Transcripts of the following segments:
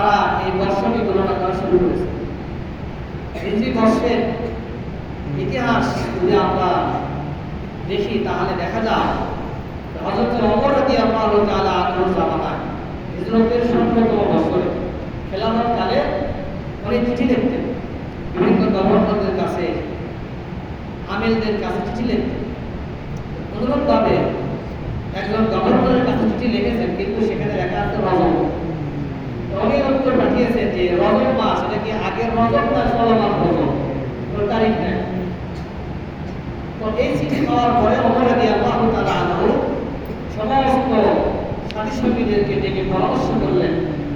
তারা এই বর্ষকে গণনা করা শুরু করেছে। হিজরি বর্ষের ইতিহাস যদি আমরা দেখি, তাহলে দেখা যায় বছরে কালে চিঠি লিখতেন। বিভিন্ন গভর্নরদের কাছে আমিলদের কাছে চিঠি লিখতেন। একজন গভর্নরের কাছে চিঠি লিখেছেন, কিন্তু সেখানে লেখা আছে রজব তো উনি পাঠিয়েছেন যে রজব মাস, এটা কি আগের রজব না চলমান রজব? কোনো তারিখ নেই। তো এই চিঠি পাওয়ার পরে অমরে দিয়ে আল্লাহ তাআলা আনহু সমস্ত সাথী সঙ্গীদেরকে ডেকে পরামর্শ করলেন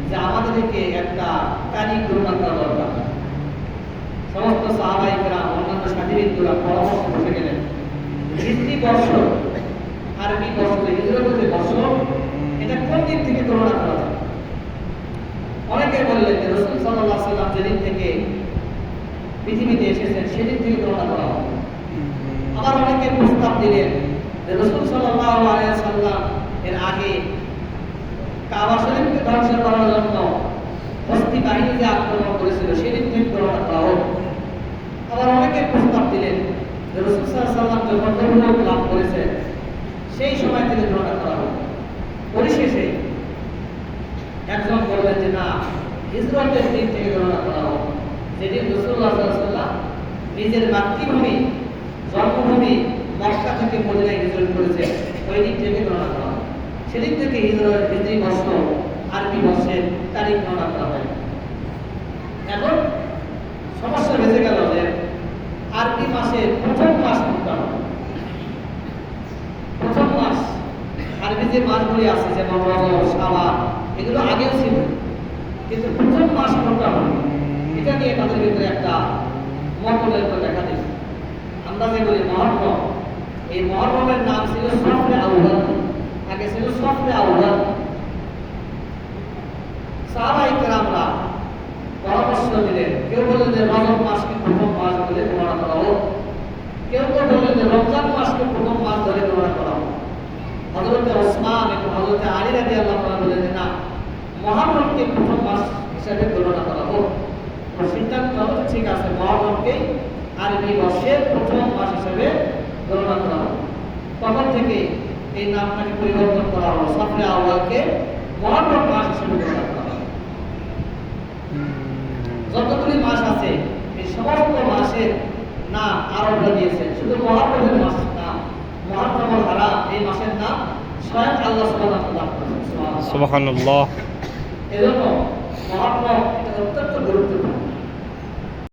যে আমাদেরকে একটা তারিখ গণনা করা দরকার। সমস্ত সাহাবাহিকরা অন্যান্য সাথীবৃন্দরা পরামর্শ বসে গেলেন। হিজরি বর্ষ আরবি বর্ষ হিজরতের বর্ষ এটা কোন দিক থেকে তুলনা করা যায় অনেকে বললেন যে রসুল সাল্লাহ সাল্লাম যেদিন থেকে পৃথিবীতে এসেছেন সেদিন থেকে তুলনা করা হবে আবার অনেকে প্রস্তাব দিলেন রসুল সাল্লাম এর আগে কাবা শরীফকে ধ্বংস করার জন্য হস্তি বাহিনী যে আক্রমণ করেছিল, সেদিন থেকে করা হোক আবার অনেকে প্রস্তাব দিলেন, রসুল সাল্লাম যখন নবুয়ত লাভ করেছেন, সেই সময় থেকে তুলনা করা হোক পরিশেষে একজন বললেন যে, না, হিজরতের দিন থেকে গণনা করা হোক যেদিন রসুল্লাহ সাল্লাম নিজের মাতৃভূমি, জন্মভূমি মক্কা থেকে মদিনায় হিজরত করেছে। ওই দিন থেকে গণনা করা হয়। সেদিন থেকে হিজরত হিজরি বর্ষ আরবি বর্ষের তারিখ গণনা করা হয়। এখন সমস্যা বেঁচে গেল যে আরবি মাসের প্রথম মাস কোনটা প্রথম মাস আরবি যে মাসগুলি আছে, যেমন রজব শাবান এগুলো আগেও ছিল। কিন্তু প্রথম মাস কোনটা এটা নিয়ে তাদের ভিতরে একটা মতলের দেখা দিচ্ছে আমরা যে বলি মহরম এই মহরমের নাম ছিল সফরে আউ্বাল আগে ছিল সফরে আউ্বাল সাহাবাই কেরামরা পরামর্শ দিলেন, কেউ বললেন যে রজব মাসকে প্রথম মাস বলে গণনা করা হোক? কেউ কেউ বললেন যে রমজান মাসকে প্রথম মাস ধরে গণনা করা হোক? হজরতে ওসমান এবং হজরতে আলী রাজি আল্লাহ বললেন যে, না, মহারমকে প্রথম মাস হিসাবে গণনা করা হোক। সিদ্ধান্ত ঠিক আছে, মহারমকেই আরবি বর্ষের প্রথম মাস হিসাবে গণনা করা হোক তখন থেকে এই নামটাকে পরিবর্তন করা হলো। সফরে আওয়ালকে মহারম মাস হিসেবে গণনা করা যতগুলি মাস আছে এই সমস্ত মাসের নাম আরবরা দিয়েছেন। শুধু মহাপ্রভুর মাসের নাম মহাপ্রভুর হারাম এই মাসের নাম স্বয়ং আল্লাহ সুবহানাল্লাহ। সুবহানাল্লাহ। এজন্য মহাপ্রভু